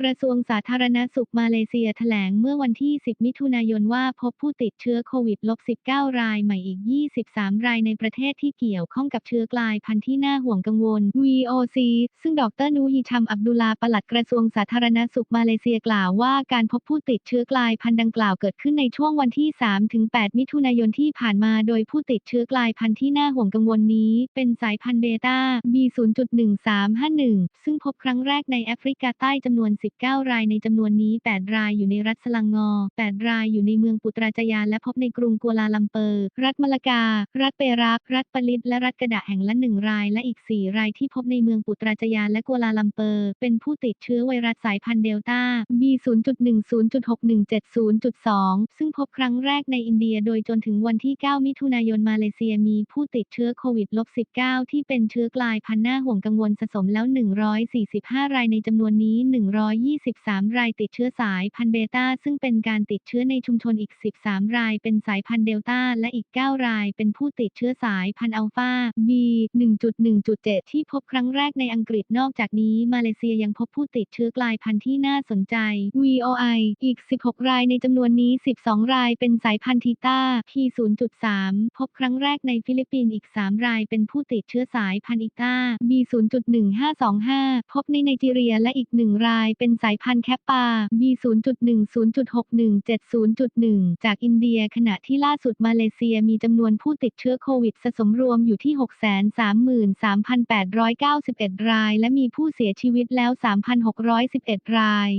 กระทรวงสาธารณสุขมาเลเซียแถลงเมื่อวันที่ 10 มิถุนายนว่าพบผู้ติดเชื้อโควิด -19 รายใหม่อีก 23 รายในประเทศที่เกี่ยวข้องกับเชื้อกลายพันธุ์ที่น่าห่วงกังวล VOC ซึ่งดรนูฮีชัมอับดุลลาปลัดกระทรวงสาธารณสุขมาเลเซียกล่าวว่าการพบผู้ติดเชื้อกลายพันธุ์ดังกล่าวเกิดขึ้นในช่วงวันที่ 3-8 มิถุนายนที่ผ่านมาโดยผู้ติดเชื้อกลายพันธุ์ที่น่าห่วงกังวลนี้ เป็นสายพันธุ์เบต้า B0.1351 ซึ่งพบครั้งแรกในแอฟริกาใต้จำนวน19รายในจำนวนนี้ 8 รายอยู่ในรัฐสลังงอ 8 รายอยู่ในเมืองปุตราจยา และพบในกรุงกัวลาลัมเปอร์ รัฐมะละกา รัฐเปรัก รัฐปลิต และรัฐกระดะแห่งละ 1 ราย และอีก 4 รายที่พบในเมืองปุตราจยา และกัวลาลัมเปอร์ เป็นผู้ติดเชื้อไวรัสสายพันธุ์เดลต้า B0.10.6170.2 ซึ่งพบครั้งแรกในอินเดียโดยจนถึงวันที่ 9 มิถุนายนมาเลเซียมีผู้ติดเชื้อโควิด -19 ที่เป็นเชื้อกลายพันธุ์น่าห่วงกังวลสะสมแล้ว 145 รายในจำนวนนี้123 รายติดเชื้อสายพันธุ์เบต้าซึ่งเป็นการติดเชื้อในชุมชนอีก 13 รายเป็นสายพันธุ์เดลต้าและอีก 9 รายเป็นผู้ติดเชื้อสายพันธุ์อัลฟา B 1.1.7 ที่พบครั้งแรกในอังกฤษนอกจากนี้มาเลเซียยังพบผู้ติดเชื้อกลายพันธุ์ที่น่าสนใจ VOI อีก 16 รายในจำนวนนี้ 12 รายเป็นสายพันธุ์ทีต้า P 0.3 พบครั้งแรกในฟิลิปปินส์อีก 3 รายเป็นผู้ติดเชื้อสายพันธุ์อีต้า B 0.1525 พบในไนจีเรียและอีก 1 รายเป็นเป็นสายพันธุ์แคปปา B 0.10.6170.1 จากอินเดีย ขณะที่ล่าสุดมาเลเซียมีจำนวนผู้ติดเชื้อโควิดสะสมรวมอยู่ที่ 633,891 ราย และมีผู้เสียชีวิตแล้ว 3,611 ราย